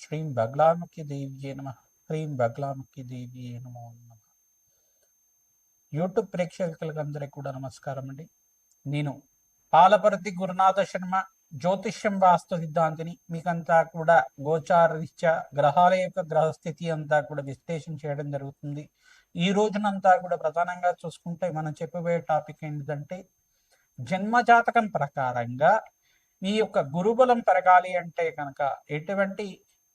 శ్రీం బగ్లాముఖి దేవ్యే నమ హ్రీం బగ్లాముఖి దేవ్యే నమో నమ యూట్యూబ్ ప్రేక్షకులకు అందరికీ కూడా నమస్కారం అండి నేను పాలపర్తి గురునాథ శర్మ జ్యోతిష్యం వాస్తు సిద్ధాంతిని మీకంతా కూడా గోచార రీత్యా గ్రహాల యొక్క గ్రహస్థితి అంతా కూడా విశ్లేషణ చేయడం జరుగుతుంది ఈ రోజునంతా కూడా ప్రధానంగా చూసుకుంటే మనం చెప్పబోయే టాపిక్ ఏంటంటే జన్మజాతకం ప్రకారంగా మీ యొక్క గురుబలం పెరగాలి అంటే కనుక ఎటువంటి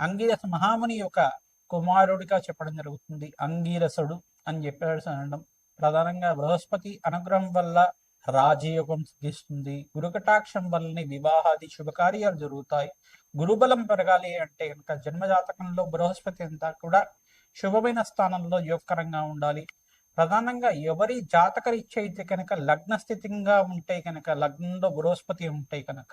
అంగీరస మహాముని యొక్క కుమారుడిగా చెప్పడం జరుగుతుంది. అంగీరసుడు అని చెప్పేసి అనడం ప్రధానంగా బృహస్పతి అనుగ్రహం వల్ల రాజయోగం సిద్ధిస్తుంది. గురుకటాక్షం వల్లనే వివాహాది శుభకార్యాలు జరుగుతాయి. గురుబలం పెరగాలి అంటే కనుక జన్మజాతకంలో బృహస్పతి అంతా కూడా శుభమైన స్థానంలో యోగకరంగా ఉండాలి. ప్రధానంగా ఎవరి జాతకరీత్య అయితే కనుక లగ్న స్థితిగా ఉంటే కనుక లగ్నంలో బృహస్పతి ఉంటే కనుక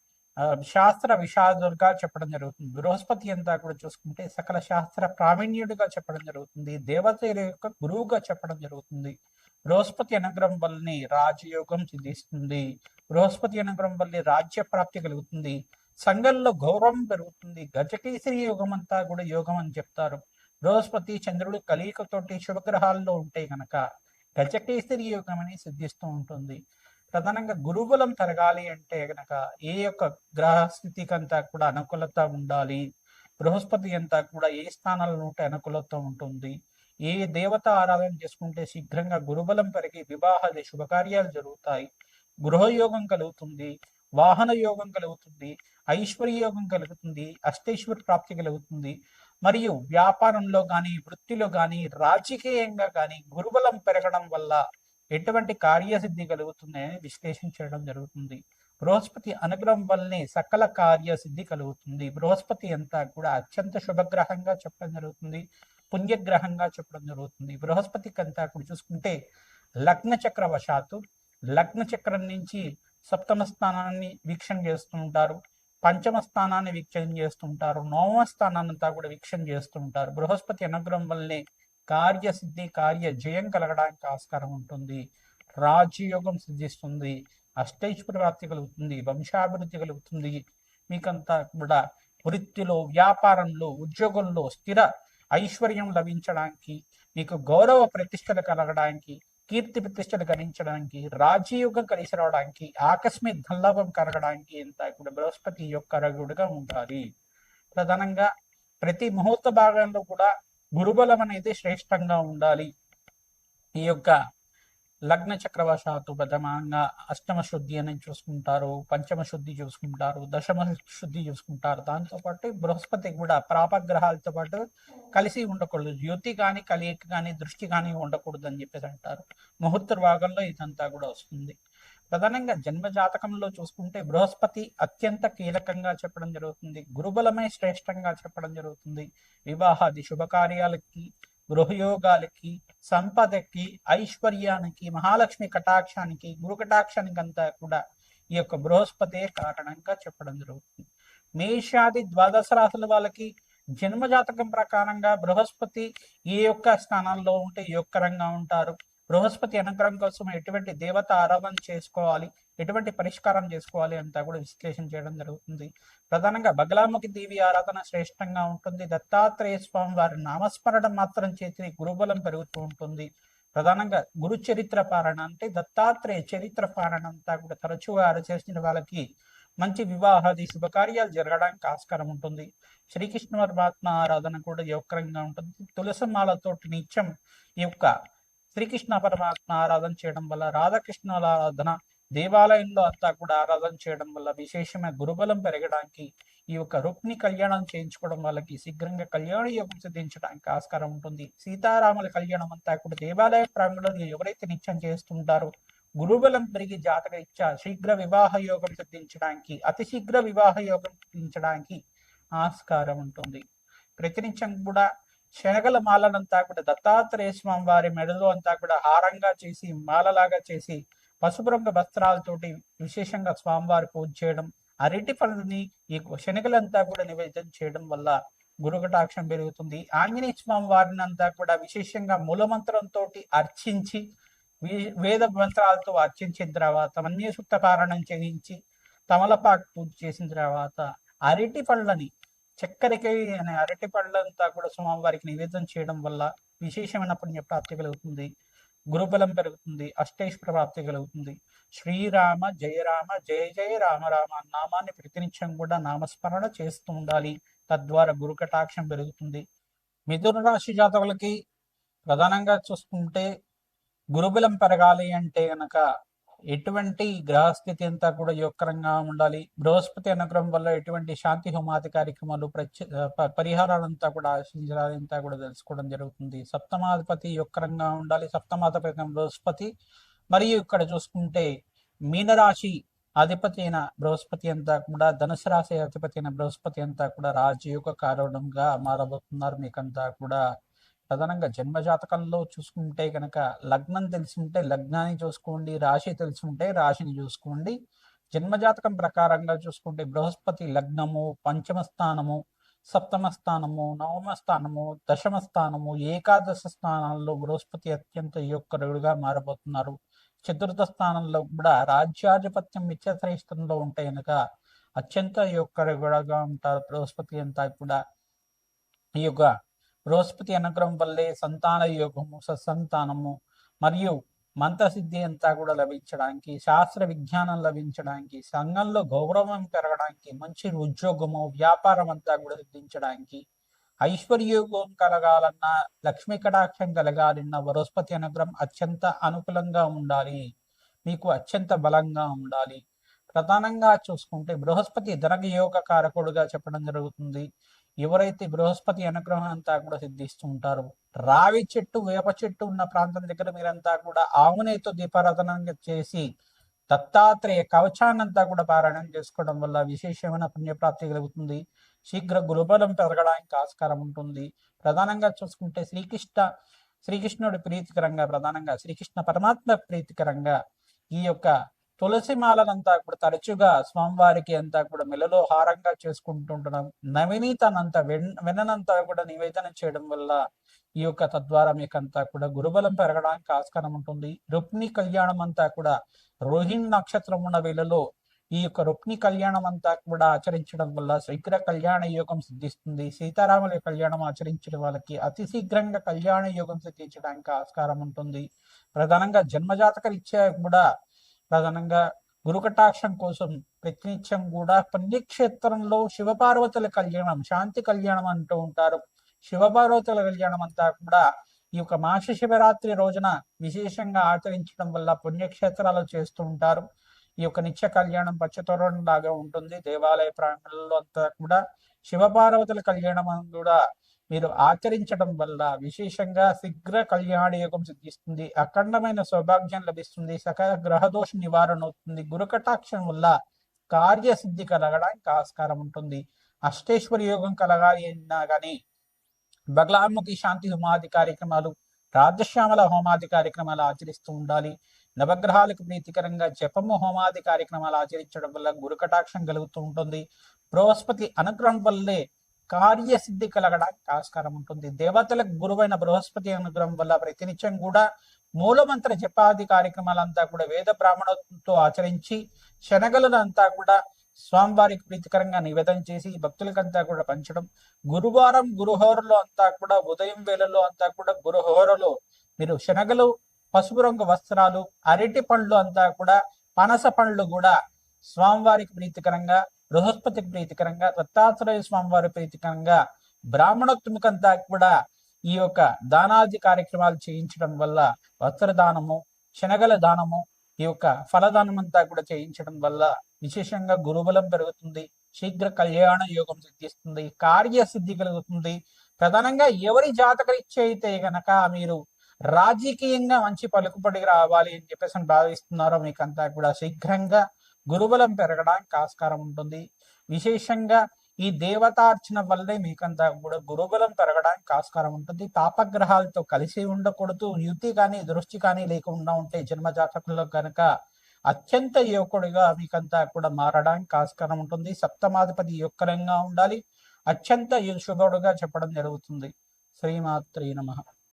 శాస్త్ర విషాదులుగా చెప్పడం జరుగుతుంది. బృహస్పతి అంతా కూడా చూసుకుంటే సకల శాస్త్ర ప్రావీణ్యుడిగా చెప్పడం జరుగుతుంది. దేవతల యొక్క గురువుగా చెప్పడం జరుగుతుంది. బృహస్పతి అనుగ్రహం వల్లనే రాజయోగం సిద్ధిస్తుంది. బృహస్పతి అనుగ్రహం వల్లే రాజ్య ప్రాప్తి కలుగుతుంది. సంఘంలో గౌరవం పెరుగుతుంది. గజకేసరి యోగం అంతా కూడా యోగం అని చెప్తారు. బృహస్పతి చంద్రుడు కలియుకతోటి శుభగ్రహాల్లో ఉంటే గనక గజకేసరి యోగం అని సిద్ధిస్తూ ఉంటుంది. ప్రధానంగా గురుబలం పెరగాలి అంటే గనక ఏ యొక్క గ్రహ స్థితికి అంతా కూడా అనుకూలత ఉండాలి బృహస్పతి అంతా కూడా ఏ స్థానాల్లో ఉంటే అనుకూలత ఉంటుంది ఏ దేవత ఆరాధన చేసుకుంటే శీఘ్రంగా గురుబలం పెరిగి వివాహాది శుభకార్యాలు జరుగుతాయి గృహయోగం కలుగుతుంది వాహన యోగం కలుగుతుంది ఐశ్వర్య యోగం కలుగుతుంది అష్టైశ్వర ప్రాప్తి కలుగుతుంది మరియు వ్యాపారంలో కానీ వృత్తిలో కానీ రాజకీయంగా కానీ గురుబలం పెరగడం వల్ల ఎటువంటి కార్యసిద్ధి కలుగుతుందని విశ్లేషించడం జరుగుతుంది. బృహస్పతి అనుగ్రహం వల్లనే సకల కార్యసిద్ధి కలుగుతుంది. బృహస్పతి అంతా కూడా అత్యంత శుభగ్రహంగా చెప్పడం జరుగుతుంది. పుణ్యగ్రహంగా చెప్పడం జరుగుతుంది. బృహస్పతికి అంతా కూడా చూసుకుంటే లగ్న చక్ర వశాత్తు లగ్న చక్రం నుంచి సప్తమ స్థానాన్ని వీక్షణ చేస్తూ ఉంటారు. పంచమ స్థానాన్ని వీక్షణ చేస్తుంటారు నవమ స్థానాన్ని అంతా కూడా వీక్షణ చేస్తుంటారు బృహస్పతి అనుగ్రహం వల్లనే కార్యసిద్ధి కార్య జయం కలగడానికి ఆస్కారం ఉంటుంది. రాజయోగం సిద్ధిస్తుంది. అష్టైశ్వర ప్రాప్తి కలుగుతుంది. వంశాభివృద్ధి కలుగుతుంది. మీకంతా కూడా వృత్తిలో వ్యాపారంలో ఉద్యోగంలో స్థిర ఐశ్వర్యం లభించడానికి మీకు గౌరవ ప్రతిష్టలు కలగడానికి కీర్తి ప్రతిష్టలు గణించడానికి రాజయోగం కలిసి రావడానికి ఆకస్మిక ధనలాభం కలగడానికి ఎంత కూడా బృహస్పతి యొక్క రగుడుగా ఉండాలి. ప్రధానంగా ప్రతి ముహూర్త భాగంలో కూడా గురుబలం అనేది శ్రేష్టంగా ఉండాలి. ఈ యొక్క లగ్న చక్రవశాత్తు ప్రథమంగా అష్టమ శుద్ధి అని చూసుకుంటారు పంచమ శుద్ధి చూసుకుంటారు దశమ శుద్ధి చూసుకుంటారు. దాంతో పాటు బృహస్పతి కూడా ప్రాపగ్రహాలతో పాటు కలిసి ఉండకూడదు. యుతి కానీ కలియక కానీ దృష్టి కానీ ఉండకూడదు అని చెప్పేసి అంటారు. ముహూర్త భాగంలో ఇదంతా కూడా వస్తుంది. ప్రధానంగా జన్మ జాతకంలో చూసుకుంటే బృహస్పతి అత్యంత కీలకంగా చెప్పడం జరుగుతుంది. గురుబలమే శ్రేష్టంగా చెప్పడం జరుగుతుంది. వివాహాది శుభకార్యాలకి గృహయోగాలకి సంపదకి ఐశ్వర్యానికి మహాలక్ష్మి కటాక్షానికి గురు కటాక్షానికి అంతా కూడా ఈ యొక్క బృహస్పతే కారణంగా చెప్పడం జరుగుతుంది. మేషాది ద్వాదశ రాశుల వాళ్ళకి జన్మ జాతకం ప్రకారంగా బృహస్పతి ఏ యొక్క స్థానాల్లో ఉంటే ఏ యొక్క యొక్కరంగా ఉంటారు? బృహస్పతి అనుగ్రహం కోసం ఎటువంటి దేవత ఆరాధన చేసుకోవాలి? ఎటువంటి పరిష్కారం చేసుకోవాలి? అంతా కూడా విశ్లేషణ చేయడం జరుగుతుంది. ప్రధానంగా బగలాముఖి దేవి ఆరాధన శ్రేష్టంగా ఉంటుంది. దత్తాత్రేయ స్వామి వారి నామస్మరణ మాత్రం చేతి గురుబలం పెరుగుతూ ఉంటుంది. ప్రధానంగా గురు చరిత్ర పారణ అంటే దత్తాత్రేయ చరిత్ర పారణ అంతా కూడా తరచుగా చేసిన వాళ్ళకి మంచి వివాహాది శుభకార్యాలు జరగడానికి ఆస్కారం ఉంటుంది. శ్రీకృష్ణ పరమాత్మ ఆరాధన కూడా యోగకరంగా ఉంటుంది. తులసమాలతోటి నిత్యం ఈ యొక్క శ్రీకృష్ణ పరమాత్మ ఆరాధన చేయడం వల్ల రాధాకృష్ణుల ఆరాధన దేవాలయంలో అంతా కూడా ఆరాధన చేయడం వల్ల విశేషమైన గురుబలం పెరగడానికి ఈ యొక్క రుక్ని కళ్యాణం చేయించుకోవడం వాళ్ళకి శీఘ్రంగా కళ్యాణ యోగం సిద్ధించడానికి ఆస్కారం ఉంటుంది. సీతారాముల కళ్యాణం అంతా కూడా దేవాలయ ప్రాంగణంలో ఎవరైతే నిత్యం చేస్తుంటారో గురుబలం పెరిగి జాతక ఇచ్చా శీఘ్ర వివాహ యోగం సిద్ధించడానికి అతి శీఘ్ర వివాహ యోగం సిద్ధించడానికి ఆస్కారం ఉంటుంది. ప్రతినిత్యం కూడా శనగల మాలనంతా కూడా దత్తాత్రేయ స్వామి వారి మెడలో అంతా కూడా హారంగా చేసి మాలలాగా చేసి పసుపు రంగు వస్త్రాలతోటి విశేషంగా స్వామివారి పూజ చేయడం అరటి పనులని ఈ శనగలంతా కూడా నివేదన చేయడం వల్ల గురుకటాక్షం పెరుగుతుంది. ఆంజనేయ స్వామి వారిని అంతా కూడా విశేషంగా మూలమంత్రంతో అర్చించి వే- వేద మంత్రాలతో అర్చించిన తర్వాత మన్యసూక్త కారణం చేయించి తమలపాకు పూజ చేసిన తర్వాత అరటి పళ్ళని చక్కెరకి అనే అరటి పళ్ళంతా కూడా స్వామివారికి నివేదన చేయడం వల్ల విశేషమైన పుణ్య ప్రాప్తి కలుగుతుంది. గురుబలం పెరుగుతుంది. అష్టేశ్వర ప్రాప్తి కలుగుతుంది. శ్రీరామ జయరామ జయ జయ రామ రామ నామాన్ని ప్రతినిత్యం కూడా నామస్మరణ చేస్తూ ఉండాలి. తద్వారా గురు కటాక్షం పెరుగుతుంది. మిథున రాశి జాతకులకి ప్రధానంగా చూసుకుంటే గురుబలం పెరగాలి అంటే కనుక ఎటువంటి గ్రహస్థితి అంతా కూడా యోగకరంగా ఉండాలి. బృహస్పతి అనుగ్రహం వల్ల ఎటువంటి శాంతి హోమాది కార్యక్రమాలు ప్రత్య పరిహారాలంతా కూడా ఆశించాలంతా కూడా తెలుసుకోవడం జరుగుతుంది. సప్తమాధిపతి యోగకరంగా ఉండాలి. సప్తమాధిపతి బృహస్పతి. మరియు ఇక్కడ చూసుకుంటే మీనరాశి అధిపతి అయిన బృహస్పతి అంతా కూడా ధనుసు రాశి అధిపతి అయిన బృహస్పతి అంతా కూడా రాజయోగ కారణంగా మారబోతున్నారు. మీకంతా కూడా ప్రధానంగా జన్మజాతకంలో చూసుకుంటే కనుక లగ్నం తెలిసి ఉంటే లగ్నాన్ని చూసుకోండి రాశి తెలిసి ఉంటే రాశిని చూసుకోండి. జన్మజాతకం ప్రకారంగా చూసుకుంటే బృహస్పతి లగ్నము పంచమ స్థానము సప్తమ స్థానము నవమ స్థానము దశమ స్థానము ఏకాదశ స్థానాల్లో బృహస్పతి అత్యంత యోగకరుడుగా మారబోతున్నారు. చతుర్థ స్థానంలో కూడా రాజ్యాధిపత్యం మిత్యశ్రేష్టంలో ఉంటే కనుక అత్యంత యోగకరుడుగా ఉంటారు బృహస్పతి అంతా కూడా. ఈ యొక్క బృహస్పతి అనుగ్రహం వల్లే సంతాన యోగము సత్సంతానము మరియు మంత్రసిద్ధి అంతా కూడా లభించడానికి శాస్త్ర విజ్ఞానం లభించడానికి సంఘంలో గౌరవం పెరగడానికి మంచి ఉద్యోగము వ్యాపారం అంతా కూడా సిద్ధించడానికి ఐశ్వర్యోగం కలగాలన్నా లక్ష్మీ కటాక్షం కలగాలన్న బృహస్పతి అనుగ్రహం అత్యంత అనుకూలంగా ఉండాలి. మీకు అత్యంత బలంగా ఉండాలి. ప్రధానంగా చూసుకుంటే బృహస్పతి ధనగ యోగ కారకుడుగా చెప్పడం జరుగుతుంది. ఎవరైతే బృహస్పతి అనుగ్రహం అంతా కూడా సిద్ధిస్తూ ఉంటారో రావి చెట్టు వేప చెట్టు ఉన్న ప్రాంతం దగ్గర మీరంతా కూడా ఆవునేతో దీపారాధన చేసి దత్తాత్రేయ కవచాన్నంతా కూడా పారాయణం చేసుకోవడం వల్ల విశేషమైన పుణ్యప్రాప్తి కలుగుతుంది. శీఘ్ర గురుబలం పెరగడానికి ఆస్కారం ఉంటుంది. ప్రధానంగా చూసుకుంటే శ్రీకృష్ణ శ్రీకృష్ణుడి ప్రీతికరంగా ప్రధానంగా శ్రీకృష్ణ పరమాత్మ ప్రీతికరంగా ఈ యొక్క తులసి మాలనంతా కూడా తరచుగా స్వామివారికి అంతా కూడా మెలలో హారంగా చేసుకుంటుంటున్నాం. నవనీతనంతా వెన్ వెన్ననంతా కూడా నివేదన చేయడం వల్ల ఈ యొక్క తద్వారా మీకంతా కూడా గురుబలం పెరగడానికి ఆస్కారం ఉంటుంది. రుక్ని కళ్యాణం అంతా కూడా రోహిణి నక్షత్రం ఉన్న వేళలో ఈ యొక్క రుక్ని కళ్యాణం అంతా కూడా ఆచరించడం వల్ల శీఘ్ర కళ్యాణ యోగం సిద్ధిస్తుంది. సీతారాముల కళ్యాణం ఆచరించిన వాళ్ళకి అతి శీఘ్రంగా కళ్యాణ యోగం సిద్ధించడానికి ఆస్కారం ఉంటుంది. ప్రధానంగా జన్మజాతక రీత్యా కూడా ప్రధానంగా గురుకటాక్షం కోసం ప్రతినిత్యం కూడా పుణ్యక్షేత్రంలో శివపార్వతుల కళ్యాణం శాంతి కళ్యాణం అంటూ ఉంటారు. శివపార్వతుల కళ్యాణం అంతా కూడా ఈ యొక్క మాస శివరాత్రి రోజున విశేషంగా ఆచరించడం వల్ల పుణ్యక్షేత్రాలు చేస్తూ ఉంటారు. ఈ యొక్క నిత్య కళ్యాణం పచ్చతోరణం లాగా ఉంటుంది. దేవాలయ ప్రాంగణంలో అంతా కూడా శివపార్వతుల కళ్యాణం కూడా మీరు ఆచరించడం వల్ల విశేషంగా శీఘ్ర కళ్యాణ యోగం సిద్ధిస్తుంది అఖండమైన సౌభాగ్యం లభిస్తుంది సకల గ్రహదోష నివారణ అవుతుంది గురుకటాక్షం వల్ల కార్యసిద్ధి కలగడానికి ఆస్కారం ఉంటుంది. అష్టేశ్వరి యోగం కలగాలి అన్నా కానీ బగలాముఖి శాంతి హోమాది కార్యక్రమాలు రాజశ్యామల హోమాది కార్యక్రమాలు ఆచరిస్తూ ఉండాలి. నవగ్రహాలకు ప్రీతికరంగా జపము హోమాది కార్యక్రమాలు ఆచరించడం వల్ల గురుకటాక్షం కలుగుతూ ఉంటుంది. బృహస్పతి అనుగ్రహం వల్లే కార్యసిద్ధి కలగడానికి ఆస్కారం ఉంటుంది. దేవతలకు గురువైన బృహస్పతి అనుగ్రహం వల్ల ప్రతినిత్యం కూడా మూలమంత్ర జపాది కార్యక్రమాలంతా కూడా వేద బ్రాహ్మణతో ఆచరించి శనగలను అంతా కూడా స్వామివారికి ప్రీతికరంగా నివేదన చేసి భక్తులకంతా కూడా పంచడం. గురువారం గురుహోరలో అంతా కూడా ఉదయం వేళలో అంతా కూడా గురుహోరలో మీరు శనగలు పసుపు రంగు వస్త్రాలు అరటి పండ్లు అంతా కూడా పనస పండ్లు కూడా స్వామివారికి ప్రీతికరంగా బృహస్పతికి ప్రీతికరంగా దత్తాత్రేయ స్వామివారి ప్రీతికరంగా బ్రాహ్మణోత్తమికంతా కూడా ఈ యొక్క దానాది కార్యక్రమాలు చేయించడం వల్ల వస్త్రదానము శనగల దానము ఈ యొక్క ఫలదానం అంతా కూడా చేయించడం వల్ల విశేషంగా గురుబలం పెరుగుతుంది శీఘ్ర కళ్యాణ యోగం సిద్ధిస్తుంది కార్యసిద్ధి కలుగుతుంది. ప్రధానంగా ఎవరి జాతకరీత్య అయితే గనక మీరు రాజకీయంగా మంచి పలుకుబడి రావాలి అని చెప్పేసి భావిస్తున్నారో మీకంతా కూడా శీఘ్రంగా గురుబలం పెరగడానికి ఆస్కారం ఉంటుంది. విశేషంగా ఈ దేవతార్చన వల్లే మీకంతా కూడా గురుబలం పెరగడానికి ఆస్కారం ఉంటుంది. పాపగ్రహాలతో కలిసి ఉండకూడదు. యుతి కానీ దృష్టి కానీ లేకుండా ఉంటే జన్మ జాతకంలో కనుక అత్యంత యువకుడిగా మీకంతా కూడా మారడానికి ఆస్కారం ఉంటుంది. సప్తమాధిపతి యుక్కరంగా ఉండాలి. అత్యంత శుభుడుగా చెప్పడం జరుగుతుంది. శ్రీమాత్రి నమ.